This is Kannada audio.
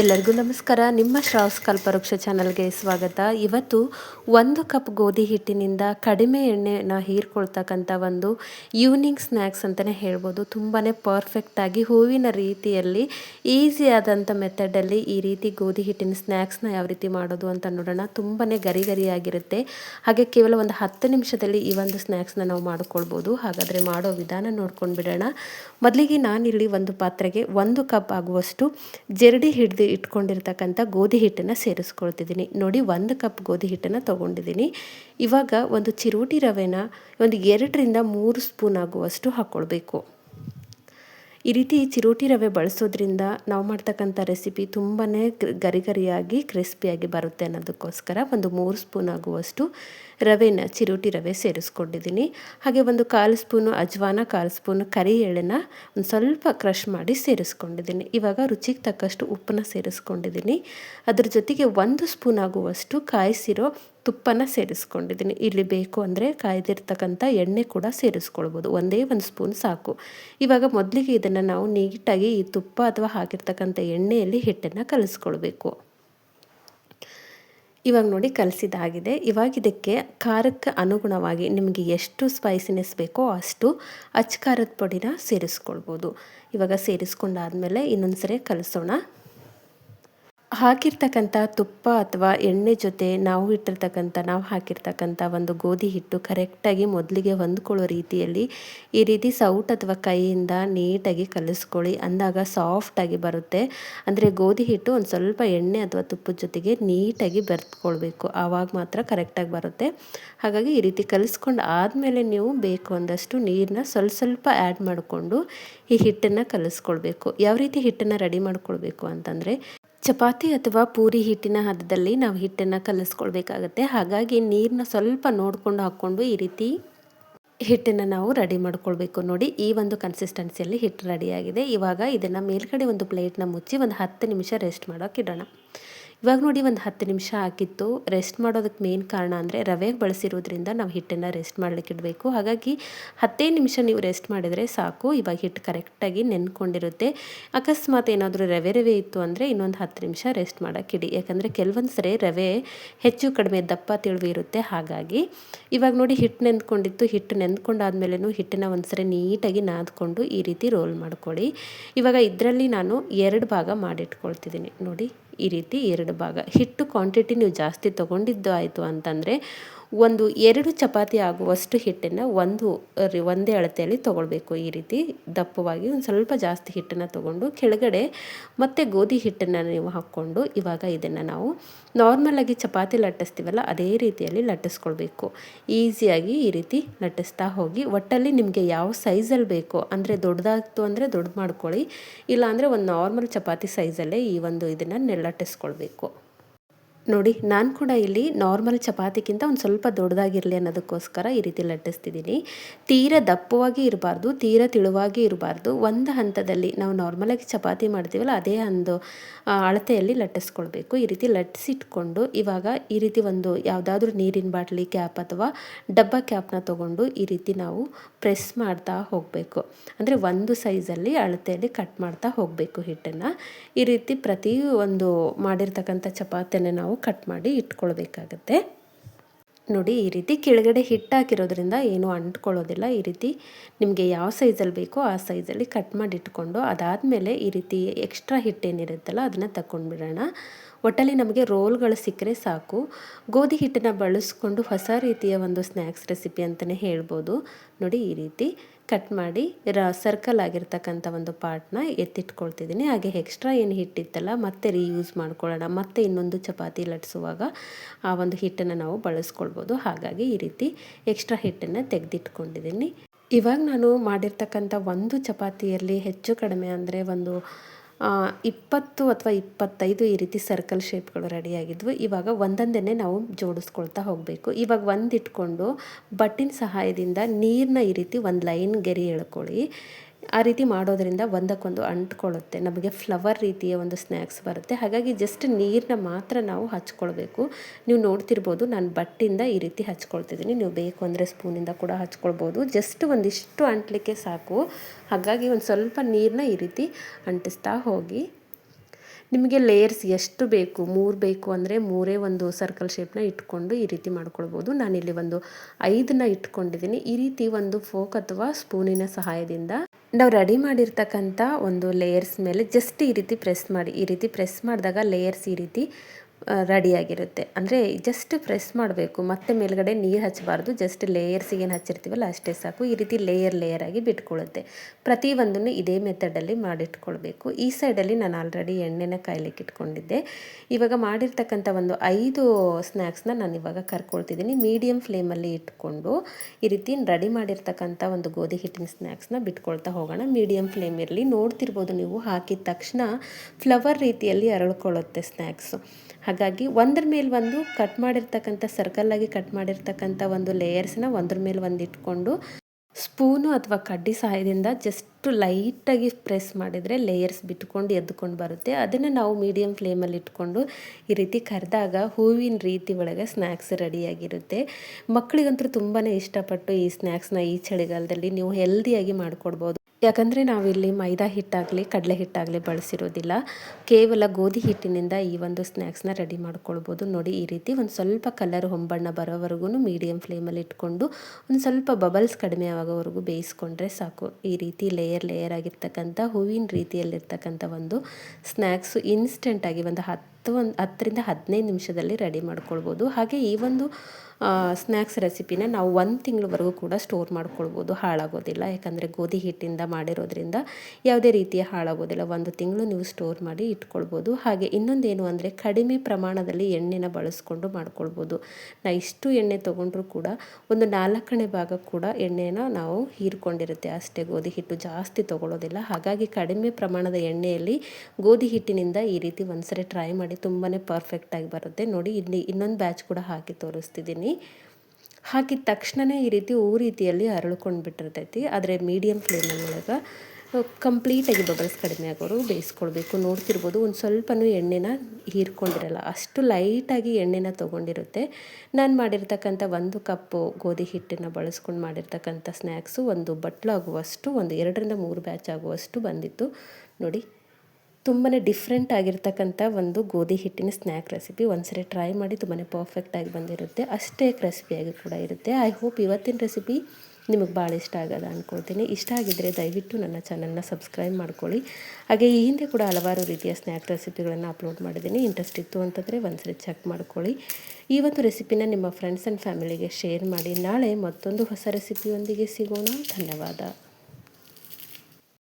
ಎಲ್ಲರಿಗೂ ನಮಸ್ಕಾರ. ನಿಮ್ಮ ಶ್ರಾವ್ಸ್ ಕಲ್ಪವೃಕ್ಷ ಚಾನಲ್ಗೆ ಸ್ವಾಗತ. ಇವತ್ತು ಒಂದು ಕಪ್ ಗೋಧಿ ಹಿಟ್ಟಿನಿಂದ ಕಡಿಮೆ ಎಣ್ಣೆನ ಹೀರ್ಕೊಳ್ತಕ್ಕಂಥ ಒಂದು ಈವ್ನಿಂಗ್ ಸ್ನ್ಯಾಕ್ಸ್ ಅಂತಲೇ ಹೇಳ್ಬೋದು. ತುಂಬಾ ಪರ್ಫೆಕ್ಟಾಗಿ ಹೂವಿನ ರೀತಿಯಲ್ಲಿ ಈಸಿ ಆದಂಥ ಮೆಥಡಲ್ಲಿ ಈ ರೀತಿ ಗೋಧಿ ಹಿಟ್ಟಿನ ಸ್ನ್ಯಾಕ್ಸ್ನ ಯಾವ ರೀತಿ ಮಾಡೋದು ಅಂತ ನೋಡೋಣ. ತುಂಬಾ ಗರಿ ಗರಿಯಾಗಿರುತ್ತೆ ಹಾಗೆ ಕೇವಲ ಒಂದು ಹತ್ತು ನಿಮಿಷದಲ್ಲಿ ಈ ಒಂದು ಸ್ನ್ಯಾಕ್ಸ್ನ ನಾವು ಮಾಡಿಕೊಳ್ಬೋದು. ಹಾಗಾದರೆ ಮಾಡೋ ವಿಧಾನ ನೋಡ್ಕೊಂಡು ಬಿಡೋಣ ಮೊದಲಿಗೆ ನಾನಿಲ್ಲಿ ಒಂದು ಪಾತ್ರೆಗೆ ಒಂದು ಕಪ್ ಆಗುವಷ್ಟು ಜರಡಿ ಹಿಡಿದು ಇಟ್ಕೊಂಡಿರ್ತಕ್ಕಂಥ ಗೋಧಿ ಹಿಟ್ಟನ್ನು ಸೇರಿಸ್ಕೊಳ್ತಿದ್ದೀನಿ. ನೋಡಿ, ಒಂದು ಕಪ್ ಗೋಧಿ ಹಿಟ್ಟನ್ನು ತೊಗೊಂಡಿದ್ದೀನಿ. ಇವಾಗ ಒಂದು ಚಿರೋಟಿ ರವೆನ ಒಂದು ಎರಡರಿಂದ ಮೂರು ಸ್ಪೂನ್ ಆಗುವಷ್ಟು ಹಾಕ್ಕೊಳ್ಬೇಕು ಈ ರೀತಿ ಚಿರೋಟಿ ರವೆ ಬಳಸೋದ್ರಿಂದ ನಾವು ಮಾಡ್ತಕ್ಕಂಥ ರೆಸಿಪಿ ತುಂಬಾ ಗರಿ ಗರಿಯಾಗಿ ಕ್ರಿಸ್ಪಿಯಾಗಿ ಬರುತ್ತೆ ಅನ್ನೋದಕ್ಕೋಸ್ಕರ ಒಂದು ಮೂರು ಸ್ಪೂನ್ ಆಗುವಷ್ಟು ರವೆನ, ಚಿರೋಟಿ ರವೆ ಸೇರಿಸ್ಕೊಂಡಿದ್ದೀನಿ. ಹಾಗೆ ಒಂದು ಕಾಲು ಸ್ಪೂನು ಅಜ್ವಾನ, ಕಾಲು ಸ್ಪೂನು ಕರಿ ಎಳೆನ ಒಂದು ಸ್ವಲ್ಪ ಕ್ರಷ್ ಮಾಡಿ ಸೇರಿಸ್ಕೊಂಡಿದ್ದೀನಿ. ಇವಾಗ ರುಚಿಗೆ ತಕ್ಕಷ್ಟು ಉಪ್ಪನ್ನ ಸೇರಿಸ್ಕೊಂಡಿದ್ದೀನಿ. ಅದ್ರ ಜೊತೆಗೆ ಒಂದು ಸ್ಪೂನ್ ಆಗುವಷ್ಟು ಕಾಯಿಸಿರೋ ತುಪ್ಪನ ಸೇರಿಸ್ಕೊಂಡಿದ್ದೀನಿ. ಇಲ್ಲಿ ಬೇಕು ಅಂದರೆ ಕಾಯ್ದಿರ್ತಕ್ಕಂಥ ಎಣ್ಣೆ ಕೂಡ ಸೇರಿಸ್ಕೊಳ್ಬೋದು. ಒಂದೇ ಒಂದು ಸ್ಪೂನ್ ಸಾಕು. ಇವಾಗ ಮೊದಲಿಗೆ ಇದನ್ನು ನಾವು ನೀಟಾಗಿ ಈ ತುಪ್ಪ ಅಥವಾ ಹಾಕಿರ್ತಕ್ಕಂಥ ಎಣ್ಣೆಯಲ್ಲಿ ಹಿಟ್ಟನ್ನು ಕಲಿಸ್ಕೊಳ್ಬೇಕು. ಇವಾಗ ನೋಡಿ ಕಲಸಿದಾಗಿದೆ. ಇವಾಗ ಇದಕ್ಕೆ ಖಾರಕ್ಕೆ ಅನುಗುಣವಾಗಿ ನಿಮಗೆ ಎಷ್ಟು ಸ್ಪೈಸಿನೆಸ್ ಬೇಕೋ ಅಷ್ಟು ಅಚ್ಚ ಖಾರದ ಪುಡಿನ ಸೇರಿಸ್ಕೊಳ್ಬೋದು. ಇವಾಗ ಸೇರಿಸ್ಕೊಂಡಾದಮೇಲೆ ಇನ್ನೊಂದು ಸರಿ ಕಲಿಸೋಣ. ಹಾಕಿರ್ತಕ್ಕಂಥ ತುಪ್ಪ ಅಥವಾ ಎಣ್ಣೆ ಜೊತೆ ನಾವು ಇಟ್ಟಿರ್ತಕ್ಕಂಥ, ನಾವು ಹಾಕಿರ್ತಕ್ಕಂಥ ಒಂದು ಗೋಧಿ ಹಿಟ್ಟು ಕರೆಕ್ಟಾಗಿ ಮೊದಲಿಗೆ ಹೊಂದ್ಕೊಳ್ಳೋ ರೀತಿಯಲ್ಲಿ ಈ ರೀತಿ ಸೌಟ್ ಅಥವಾ ಕೈಯಿಂದ ನೀಟಾಗಿ ಕಲಿಸ್ಕೊಳ್ಳಿ. ಅಂದಾಗ ಸಾಫ್ಟಾಗಿ ಬರುತ್ತೆ. ಅಂದರೆ ಗೋಧಿ ಹಿಟ್ಟು ಒಂದು ಸ್ವಲ್ಪ ಎಣ್ಣೆ ಅಥವಾ ತುಪ್ಪದ ಜೊತೆಗೆ ನೀಟಾಗಿ ಬೆರೆತ್ಕೊಳ್ಬೇಕು. ಆವಾಗ ಮಾತ್ರ ಕರೆಕ್ಟಾಗಿ ಬರುತ್ತೆ. ಹಾಗಾಗಿ ಈ ರೀತಿ ಕಲಿಸ್ಕೊಂಡು ಆದಮೇಲೆ ನೀವು ಬೇಕು ಒಂದಷ್ಟು ನೀರನ್ನ ಸ್ವಲ್ಪ ಸ್ವಲ್ಪ ಆ್ಯಡ್ ಮಾಡಿಕೊಂಡು ಈ ಹಿಟ್ಟನ್ನು ಕಲಿಸ್ಕೊಳ್ಬೇಕು. ಯಾವ ರೀತಿ ಹಿಟ್ಟನ್ನು ರೆಡಿ ಮಾಡ್ಕೊಳ್ಬೇಕು ಅಂತಂದರೆ ಚಪಾತಿ ಅಥವಾ ಪೂರಿ ಹಿಟ್ಟಿನ ಹದದಲ್ಲಿ ನಾವು ಹಿಟ್ಟನ್ನು ಕಲಿಸ್ಕೊಳ್ಬೇಕಾಗತ್ತೆ. ಹಾಗಾಗಿ ನೀರನ್ನ ಸ್ವಲ್ಪ ನೋಡಿಕೊಂಡು ಹಾಕ್ಕೊಂಡು ಈ ರೀತಿ ಹಿಟ್ಟನ್ನು ನಾವು ರೆಡಿ ಮಾಡ್ಕೊಳ್ಬೇಕು ನೋಡಿ. ಈ ಒಂದು ಕನ್ಸಿಸ್ಟೆನ್ಸಿಯಲ್ಲಿ ಹಿಟ್ಟು ರೆಡಿಯಾಗಿದೆ. ಇವಾಗ ಇದನ್ನು ಮೇಲ್ಗಡೆ ಒಂದು ಪ್ಲೇಟ್ನ ಮುಚ್ಚಿ ಒಂದು ಹತ್ತು ನಿಮಿಷ ರೆಸ್ಟ್ ಮಾಡೋಕೆ ಇಡೋಣ. ಇವಾಗ ನೋಡಿ ಒಂದು ಹತ್ತು ನಿಮಿಷ ಹಾಕಿತ್ತು ರೆಸ್ಟ್ ಮಾಡೋದಕ್ಕೆ ಮೇನ್ ಕಾರಣ ಅಂದರೆ ರವೆಗೆ ಬಳಸಿರೋದ್ರಿಂದ ನಾವು ಹಿಟ್ಟನ್ನು ರೆಸ್ಟ್ ಮಾಡ್ಲಿಕ್ಕೆ ಇಡಬೇಕು. ಹಾಗಾಗಿ ಹತ್ತೇ ನಿಮಿಷ ನೀವು ರೆಸ್ಟ್ ಮಾಡಿದರೆ ಸಾಕು. ಇವಾಗ ಹಿಟ್ಟು ಕರೆಕ್ಟಾಗಿ ನೆನ್ಕೊಂಡಿರುತ್ತೆ. ಅಕಸ್ಮಾತ್ ಏನಾದರೂ ರವೆ ರವೆ ಇತ್ತು ಅಂದರೆ ಇನ್ನೊಂದು ಹತ್ತು ನಿಮಿಷ ರೆಸ್ಟ್ ಮಾಡೋಕ್ಕಿಡಿ ಯಾಕಂದರೆ ಕೆಲವೊಂದು ಸರಿ ರವೆ ಹೆಚ್ಚು ಕಡಿಮೆ ದಪ್ಪ ತಿಳಿವಿ ಇರುತ್ತೆ. ಹಾಗಾಗಿ ಇವಾಗ ನೋಡಿ ಹಿಟ್ಟು ನೆಂದ್ಕೊಂಡಿತ್ತು ಹಿಟ್ಟು ನೆಂದ್ಕೊಂಡಾದ್ಮೇಲೆ ಹಿಟ್ಟನ್ನು ಒಂದು ಸರಿ ನೀಟಾಗಿ ನಾದ್ಕೊಂಡು ಈ ರೀತಿ ರೋಲ್ ಮಾಡ್ಕೊಳ್ಳಿ. ಇವಾಗ ಇದರಲ್ಲಿ ನಾನು ಎರಡು ಭಾಗ ಮಾಡಿಟ್ಕೊಳ್ತಿದ್ದೀನಿ. ನೋಡಿ. ಈ ರೀತಿ ಎರಡು ಭಾಗ. ಹಿಟ್ಟು ಕ್ವಾಂಟಿಟಿ ನೀವು ಜಾಸ್ತಿ ತೊಗೊಂಡಿದ್ದು ಆಯಿತು ಅಂತಂದರೆ ಒಂದು ಎರಡು ಚಪಾತಿ ಆಗುವಷ್ಟು ಹಿಟ್ಟನ್ನು ಒಂದು ಒಂದೇ ಅಳತೆಯಲ್ಲಿ ತೊಗೊಳ್ಬೇಕು. ಈ ರೀತಿ ದಪ್ಪವಾಗಿ ಒಂದು ಸ್ವಲ್ಪ ಜಾಸ್ತಿ ಹಿಟ್ಟನ್ನು ತೊಗೊಂಡು ಕೆಳಗಡೆ ಮತ್ತೆ ಗೋಧಿ ಹಿಟ್ಟನ್ನು ನೀವು ಹಾಕ್ಕೊಂಡು ಇವಾಗ ಇದನ್ನು ನಾವು ನಾರ್ಮಲಾಗಿ ಚಪಾತಿ ಲಟ್ಟಿಸ್ತೀವಲ್ಲ, ಅದೇ ರೀತಿಯಲ್ಲಿ ಲಟ್ಟಿಸ್ಕೊಳ್ಬೇಕು. ಈಸಿಯಾಗಿ ಈ ರೀತಿ ಲಟ್ಟಿಸ್ತಾ ಹೋಗಿ, ಒಟ್ಟಲ್ಲಿ ನಿಮಗೆ ಯಾವ ಸೈಜಲ್ಲಿ ಬೇಕೋ, ಅಂದರೆ ದೊಡ್ಡದಾಗ್ತು ಅಂದರೆ ದೊಡ್ಡ ಮಾಡ್ಕೊಳ್ಳಿ, ಇಲ್ಲಾಂದರೆ ಒಂದು ನಾರ್ಮಲ್ ಚಪಾತಿ ಸೈಜಲ್ಲೇ ಈ ಒಂದು ಇದನ್ನು ಲಟ್ಟಿಸ್ಕೊಳ್ಬೇಕು. ನೋಡಿ, ನಾನು ಕೂಡ ಇಲ್ಲಿ ನಾರ್ಮಲ್ ಚಪಾತಿಗಿಂತ ಒಂದು ಸ್ವಲ್ಪ ದೊಡ್ಡದಾಗಿರಲಿ ಅನ್ನೋದಕ್ಕೋಸ್ಕರ ಈ ರೀತಿ ಲಟ್ಟಿಸ್ತಿದ್ದೀನಿ ತೀರ ದಪ್ಪವಾಗಿ ಇರಬಾರ್ದು, ತೀರ ತಿಳುವಾಗಿ ಇರಬಾರ್ದು. ಒಂದು ಹಂತದಲ್ಲಿ ನಾವು ನಾರ್ಮಲಾಗಿ ಚಪಾತಿ ಮಾಡ್ತೀವಲ್ಲ, ಅದೇ ಒಂದು ಅಳತೆಯಲ್ಲಿ ಲಟ್ಟಿಸ್ಕೊಳ್ಬೇಕು. ಈ ರೀತಿ ಲಟ್ಟಿಸಿಟ್ಕೊಂಡು ಇವಾಗ ಈ ರೀತಿ ಒಂದು ಯಾವುದಾದ್ರೂ ನೀರಿನ ಬಾಟ್ಲಿ ಕ್ಯಾಪ್ ಅಥವಾ ಡಬ್ಬ ಕ್ಯಾಪ್ನ ತೊಗೊಂಡು ಈ ರೀತಿ ನಾವು ಪ್ರೆಸ್ ಮಾಡ್ತಾ ಹೋಗಬೇಕು. ಅಂದರೆ ಒಂದು ಸೈಜಲ್ಲಿ ಅಳತೆಯಲ್ಲಿ ಕಟ್ ಮಾಡ್ತಾ ಹೋಗಬೇಕು ಹಿಟ್ಟನ್ನು. ಈ ರೀತಿ ಪ್ರತಿ ಒಂದು ಮಾಡಿರ್ತಕ್ಕಂಥ ಚಪಾತಿಯನ್ನು ನಾವು ಕಟ್ ಮಾಡಿ ಇಟ್ಕೊಳ್ಬೇಕಾಗತ್ತೆ. ನೋಡಿ, ಈ ರೀತಿ ಕೆಳಗಡೆ ಹಿಟ್ಟು ಹಾಕಿರೋದ್ರಿಂದ ಏನೂ ಅಂಟ್ಕೊಳ್ಳೋದಿಲ್ಲ. ಈ ರೀತಿ ನಿಮಗೆ ಯಾವ ಸೈಜಲ್ಲಿ ಬೇಕೋ ಆ ಸೈಜಲ್ಲಿ ಕಟ್ ಮಾಡಿ ಇಟ್ಕೊಂಡು ಅದಾದಮೇಲೆ ಈ ರೀತಿ ಎಕ್ಸ್ಟ್ರಾ ಹಿಟ್ಟೇನಿರುತ್ತಲ್ಲ ಅದನ್ನು ತಗೊಂಡ್ಬಿಡೋಣ ಒಟ್ಟಲ್ಲಿ ನಮಗೆ ರೋಲ್ಗಳು ಸಿಕ್ಕರೆ ಸಾಕು. ಗೋಧಿ ಹಿಟ್ಟನ್ನು ಬಳಸ್ಕೊಂಡು ಹೊಸ ರೀತಿಯ ಒಂದು ಸ್ನ್ಯಾಕ್ಸ್ ರೆಸಿಪಿ ಅಂತಲೇ ಹೇಳ್ಬೋದು. ನೋಡಿ, ಈ ರೀತಿ ಕಟ್ ಮಾಡಿ ರ ಸರ್ಕಲ್ ಆಗಿರ್ತಕ್ಕಂಥ ಒಂದು ಪಾರ್ಟ್ನ ಎತ್ತಿಟ್ಕೊಳ್ತಿದ್ದೀನಿ. ಹಾಗೆ ಎಕ್ಸ್ಟ್ರಾ ಏನು ಹಿಟ್ಟಿತ್ತಲ್ಲ ಮತ್ತೆ ರೀಯೂಸ್ ಮಾಡ್ಕೊಳ್ಳೋಣ, ಮತ್ತೆ ಇನ್ನೊಂದು ಚಪಾತಿ ಲಟ್ಸುವಾಗ ಆ ಒಂದು ಹಿಟ್ಟನ್ನು ನಾವು ಬಳಸ್ಕೊಳ್ಬೋದು. ಹಾಗಾಗಿ ಈ ರೀತಿ ಎಕ್ಸ್ಟ್ರಾ ಹಿಟ್ಟನ್ನು ತೆಗೆದಿಟ್ಕೊಂಡಿದ್ದೀನಿ. ಇವಾಗ ನಾನು ಮಾಡಿರ್ತಕ್ಕಂಥ ಒಂದು ಚಪಾತಿಯಲ್ಲಿ ಹೆಚ್ಚು ಕಡಿಮೆ ಅಂದರೆ ಒಂದು ಇಪ್ಪತ್ತು ಅಥವಾ ಇಪ್ಪತ್ತೈದು ಈ ರೀತಿ ಸರ್ಕಲ್ ಶೇಪ್ಗಳು ರೆಡಿಯಾಗಿದ್ವು ಇವಾಗ ಒಂದೊಂದೇ ನಾವು ಜೋಡಿಸ್ಕೊಳ್ತಾ ಹೋಗಬೇಕು. ಇವಾಗ ಒಂದು ಇಟ್ಕೊಂಡು ಬಟ್ಟಿನ ಸಹಾಯದಿಂದ ನೀರನ್ನ ಈ ರೀತಿ ಒಂದು ಲೈನ್ ಗೆರೆ ಎಳ್ಕೊಳ್ಳಿ. ಆ ರೀತಿ ಮಾಡೋದರಿಂದ ಒಂದಕ್ಕೊಂದು ಅಂಟ್ಕೊಳ್ಳುತ್ತೆ. ನಮಗೆ ಫ್ಲವರ್ ರೀತಿಯ ಒಂದು ಸ್ನ್ಯಾಕ್ಸ್ ಬರುತ್ತೆ. ಹಾಗಾಗಿ ಜಸ್ಟ್ ನೀರನ್ನ ಮಾತ್ರ ನಾವು ಹಚ್ಕೊಳ್ಬೇಕು. ನೀವು ನೋಡ್ತಿರ್ಬೋದು ನಾನು ಬಟ್ಟಿಂದ ಈ ರೀತಿ ಹಚ್ಕೊಳ್ತಿದ್ದೀನಿ. ನೀವು ಬೇಕು ಅಂದರೆ ಸ್ಪೂನಿಂದ ಕೂಡ ಹಚ್ಕೊಳ್ಬೋದು. ಜಸ್ಟ್ ಒಂದಿಷ್ಟು ಅಂಟಲಿಕ್ಕೆ ಸಾಕು. ಹಾಗಾಗಿ ಒಂದು ಸ್ವಲ್ಪ ನೀರನ್ನ ಈ ರೀತಿ ಅಂಟಿಸ್ತಾ ಹೋಗಿ. ನಿಮಗೆ ಲೇಯರ್ಸ್ ಎಷ್ಟು ಬೇಕು, ಮೂರು ಬೇಕು ಅಂದರೆ ಮೂರೇ ಒಂದು ಸರ್ಕಲ್ ಶೇಪ್ನ ಇಟ್ಕೊಂಡು ಈ ರೀತಿ ಮಾಡ್ಕೊಳ್ಬೋದು. ನಾನಿಲ್ಲಿ ಒಂದು ಐದನ್ನ ಇಟ್ಕೊಂಡಿದ್ದೀನಿ. ಈ ರೀತಿ ಒಂದು ಫೋಕ್ ಅಥವಾ ಸ್ಪೂನಿನ ಸಹಾಯದಿಂದ ನಾವು ರೆಡಿ ಮಾಡಿರ್ತಕ್ಕಂಥ ಒಂದು ಲೇಯರ್ಸ್ ಮೇಲೆ ಜಸ್ಟ್ ಈ ರೀತಿ ಪ್ರೆಸ್ ಮಾಡಿ, ಈ ರೀತಿ ಪ್ರೆಸ್ ಮಾಡಿದಾಗ ಲೇಯರ್ಸ್ ಈ ರೀತಿ ರೆಡಿಯಾಗಿರುತ್ತೆ. ಅಂದರೆ ಜಸ್ಟ್ ಪ್ರೆಸ್ ಮಾಡಬೇಕು. ಮತ್ತೆ ಮೇಲ್ಗಡೆ ನೀರು ಹಚ್ಚಬಾರ್ದು. ಜಸ್ಟ್ ಲೇಯರ್ಸಿಗೆ ಏನು ಹಚ್ಚಿರ್ತೀವಲ್ಲ ಅಷ್ಟೇ ಸಾಕು. ಈ ರೀತಿ ಲೇಯರ್ ಲೇಯರ್ ಆಗಿ ಬಿಟ್ಕೊಳ್ಳುತ್ತೆ. ಪ್ರತಿಯೊಂದನ್ನು ಇದೇ ಮೆಥಡಲ್ಲಿ ಮಾಡಿಟ್ಕೊಳ್ಬೇಕು. ಈ ಸೈಡಲ್ಲಿ ನಾನು ಆಲ್ರೆಡಿ ಎಣ್ಣೆನ ಕಾಯ್ಲಿಕ್ಕೆ ಇಟ್ಕೊಂಡಿದ್ದೆ. ಇವಾಗ ಮಾಡಿರ್ತಕ್ಕಂಥ ಒಂದು ಐದು ಸ್ನ್ಯಾಕ್ಸ್ನ ನಾನು ಇವಾಗ ಕರ್ಕೊಳ್ತಿದ್ದೀನಿ. ಮೀಡಿಯಮ್ ಫ್ಲೇಮಲ್ಲಿ ಇಟ್ಕೊಂಡು ಈ ರೀತಿ ರೆಡಿ ಮಾಡಿರ್ತಕ್ಕಂಥ ಒಂದು ಗೋಧಿ ಹಿಟ್ಟಿನ ಸ್ನ್ಯಾಕ್ಸ್ನ ಬಿಟ್ಕೊಳ್ತಾ ಹೋಗೋಣ. ಮೀಡಿಯಮ್ ಫ್ಲೇಮ್ ಇರಲಿ. ನೋಡ್ತಿರ್ಬೋದು ನೀವು ಹಾಕಿದ ತಕ್ಷಣ ಫ್ಲವರ್ ರೀತಿಯಲ್ಲಿ ಅರಳ್ಕೊಳ್ಳುತ್ತೆ ಸ್ನ್ಯಾಕ್ಸು ಹಾಗಾಗಿ ಒಂದ್ರ ಮೇಲೆ ಒಂದು ಕಟ್ ಮಾಡಿರ್ತಕ್ಕಂಥ ಸರ್ಕಲ್ಲಾಗಿ ಕಟ್ ಮಾಡಿರ್ತಕ್ಕಂಥ ಒಂದು ಲೇಯರ್ಸ್ನ ಒಂದ್ರ ಮೇಲೆ ಒಂದು ಇಟ್ಕೊಂಡು ಸ್ಪೂನು ಅಥವಾ ಕಡ್ಡಿ ಸಹಾಯದಿಂದ ಜಸ್ಟ್ ಲೈಟಾಗಿ ಪ್ರೆಸ್ ಮಾಡಿದರೆ ಲೇಯರ್ಸ್ ಬಿಟ್ಕೊಂಡು ಎದ್ದುಕೊಂಡು ಬರುತ್ತೆ. ಅದನ್ನು ನಾವು ಮೀಡಿಯಮ್ ಫ್ಲೇಮಲ್ಲಿ ಇಟ್ಕೊಂಡು ಈ ರೀತಿ ಕರೆದಾಗ ಹೂವಿನ ರೀತಿ ಒಳಗೆ ಸ್ನ್ಯಾಕ್ಸ್ ರೆಡಿಯಾಗಿರುತ್ತೆ ಮಕ್ಕಳಿಗಂತೂ ತುಂಬಾ ಇಷ್ಟಪಟ್ಟು ಈ ಸ್ನ್ಯಾಕ್ಸ್ನ ಈ ಚಳಿಗಾಲದಲ್ಲಿ ನೀವು ಹೆಲ್ದಿಯಾಗಿ ಮಾಡಿಕೊಡ್ಬೋದು. ಯಾಕಂದರೆ ನಾವಿಲ್ಲಿ ಮೈದಾ ಹಿಟ್ಟಾಗಲಿ, ಕಡಲೆ ಹಿಟ್ಟಾಗಲಿ ಬಳಸಿರೋದಿಲ್ಲ. ಕೇವಲ ಗೋಧಿ ಹಿಟ್ಟಿನಿಂದ ಈ ಒಂದು ಸ್ನ್ಯಾಕ್ಸ್ನ ರೆಡಿ ಮಾಡ್ಕೊಳ್ಬೋದು. ನೋಡಿ, ಈ ರೀತಿ ಒಂದು ಸ್ವಲ್ಪ ಕಲರ್ ಹೊಂಬಣ್ಣ ಬರೋವರೆಗೂ ಮೀಡಿಯಮ್ ಫ್ಲೇಮಲ್ಲಿ ಇಟ್ಕೊಂಡು ಒಂದು ಸ್ವಲ್ಪ ಬಬಲ್ಸ್ ಕಡಿಮೆ ಆಗೋವರೆಗೂ ಬೇಯಿಸ್ಕೊಂಡ್ರೆ ಸಾಕು. ಈ ರೀತಿ ಲೇಯರ್ ಲೇಯರ್ ಆಗಿರ್ತಕ್ಕಂಥ, ಹೂವಿನ ರೀತಿಯಲ್ಲಿರ್ತಕ್ಕಂಥ ಒಂದು ಸ್ನ್ಯಾಕ್ಸು ಇನ್ಸ್ಟೆಂಟಾಗಿ ಒಂದು ಹತ್ತು ಒಂದು ಹತ್ತರಿಂದ ಹದಿನೈದು ನಿಮಿಷದಲ್ಲಿ ರೆಡಿ ಮಾಡ್ಕೊಳ್ಬೋದು. ಹಾಗೆ ಈ ಒಂದು ಸ್ನ್ಯಾಕ್ಸ್ ರೆಸಿಪಿನ ನಾವು ಒಂದು ತಿಂಗಳವರೆಗೂ ಕೂಡ ಸ್ಟೋರ್ ಮಾಡ್ಕೊಳ್ಬೋದು. ಹಾಳಾಗೋದಿಲ್ಲ. ಯಾಕಂದರೆ ಗೋಧಿ ಹಿಟ್ಟಿಂದ ಮಾಡಿರೋದ್ರಿಂದ ಯಾವುದೇ ರೀತಿಯ ಹಾಳಾಗೋದಿಲ್ಲ. ಒಂದು ತಿಂಗಳು ನೀವು ಸ್ಟೋರ್ ಮಾಡಿ ಇಟ್ಕೊಳ್ಬೋದು. ಹಾಗೆ ಇನ್ನೊಂದೇನು ಅಂದರೆ ಕಡಿಮೆ ಪ್ರಮಾಣದಲ್ಲಿ ಎಣ್ಣೆನ ಬಳಸ್ಕೊಂಡು ಮಾಡ್ಕೊಳ್ಬೋದು. ನಾ ಇಷ್ಟು ಎಣ್ಣೆ ತೊಗೊಂಡ್ರೂ ಕೂಡ ಒಂದು ನಾಲ್ಕನೇ ಭಾಗ ಕೂಡ ಎಣ್ಣೆನ ನಾವು ಹೀರ್ಕೊಂಡಿರುತ್ತೆ. ಅಷ್ಟೇ ಗೋಧಿ ಹಿಟ್ಟು ಜಾಸ್ತಿ ತೊಗೊಳ್ಳೋದಿಲ್ಲ. ಹಾಗಾಗಿ ಕಡಿಮೆ ಪ್ರಮಾಣದ ಎಣ್ಣೆಯಲ್ಲಿ ಗೋಧಿ ಹಿಟ್ಟಿನಿಂದ ಈ ರೀತಿ ಒಂದ್ಸರಿ ಟ್ರೈ ಮಾಡಿ ತುಂಬಾ ಪರ್ಫೆಕ್ಟಾಗಿ ಬರುತ್ತೆ. ನೋಡಿ, ಇಲ್ಲಿ ಇನ್ನೊಂದು ಬ್ಯಾಚ್ ಕೂಡ ಹಾಕಿ ತೋರಿಸ್ತಿದ್ದೀನಿ ಹಾಕಿದ ತಕ್ಷಣವೇ ಈ ರೀತಿ ಹೂ ರೀತಿಯಲ್ಲಿ ಅರಳ್ಕೊಂಡು ಬಿಟ್ಟಿರ್ತೈತಿ. ಆದರೆ ಮೀಡಿಯಮ್ ಫ್ಲೇಮಲ್ಲಿ ಕಂಪ್ಲೀಟಾಗಿ ಬಬಲ್ಸ್ ಕಡಿಮೆ ಆಗೋರು ಬೇಯಿಸ್ಕೊಳ್ಬೇಕು. ನೋಡ್ತಿರ್ಬೋದು, ಒಂದು ಸ್ವಲ್ಪನೂ ಎಣ್ಣೆನ ಹೀರ್ಕೊಂಡಿರಲ್ಲ. ಅಷ್ಟು ಲೈಟಾಗಿ ಎಣ್ಣೆನ ತೊಗೊಂಡಿರುತ್ತೆ. ನಾನು ಮಾಡಿರ್ತಕ್ಕಂಥ ಒಂದು ಕಪ್ಪು ಗೋಧಿ ಹಿಟ್ಟನ್ನು ಬಳಸ್ಕೊಂಡು ಮಾಡಿರ್ತಕ್ಕಂಥ ಸ್ನ್ಯಾಕ್ಸು ಒಂದು ಬಟ್ಲಾಗುವಷ್ಟು ಒಂದು ಎರಡರಿಂದ ಮೂರು ಬ್ಯಾಚ್ ಆಗುವಷ್ಟು ಬಂದಿತ್ತು. ನೋಡಿ ತುಂಬಾ ಡಿಫ್ರೆಂಟ್ ಆಗಿರ್ತಕ್ಕಂಥ ಒಂದು ಗೋಧಿ ಹಿಟ್ಟಿನ ಸ್ನ್ಯಾಕ್ ರೆಸಿಪಿ ಒಂದ್ಸರಿ ಟ್ರೈ ಮಾಡಿ ತುಂಬಾ ಪರ್ಫೆಕ್ಟಾಗಿ ಬಂದಿರುತ್ತೆ. ಅಷ್ಟೇ ರೆಸಿಪಿಯಾಗಿ ಕೂಡ ಇರುತ್ತೆ. ಐ ಹೋಪ್ ಇವತ್ತಿನ ರೆಸಿಪಿ ನಿಮಗೆ ಭಾಳ ಇಷ್ಟ ಆಗೋದ ಅಂದ್ಕೊಳ್ತೀನಿ ಇಷ್ಟ ಆಗಿದ್ದರೆ ದಯವಿಟ್ಟು ನನ್ನ ಚಾನಲ್ನ ಸಬ್ಸ್ಕ್ರೈಬ್ ಮಾಡ್ಕೊಳ್ಳಿ. ಹಾಗೆ ಈ ಹಿಂದೆ ಕೂಡ ಹಲವಾರು ರೀತಿಯ ಸ್ನ್ಯಾಕ್ ರೆಸಿಪಿಗಳನ್ನು ಅಪ್ಲೋಡ್ ಮಾಡಿದ್ದೀನಿ. ಇಂಟ್ರೆಸ್ಟ್ ಇತ್ತು ಅಂತಂದರೆ ಒಂದ್ಸರಿ ಚೆಕ್ ಮಾಡ್ಕೊಳ್ಳಿ. ಈ ಒಂದು ರೆಸಿಪಿನ ನಿಮ್ಮ ಫ್ರೆಂಡ್ಸ್ ಆ್ಯಂಡ್ ಫ್ಯಾಮಿಲಿಗೆ ಶೇರ್ ಮಾಡಿ. ನಾಳೆ ಮತ್ತೊಂದು ಹೊಸ ರೆಸಿಪಿಯೊಂದಿಗೆ ಸಿಗೋಣ. ಧನ್ಯವಾದ.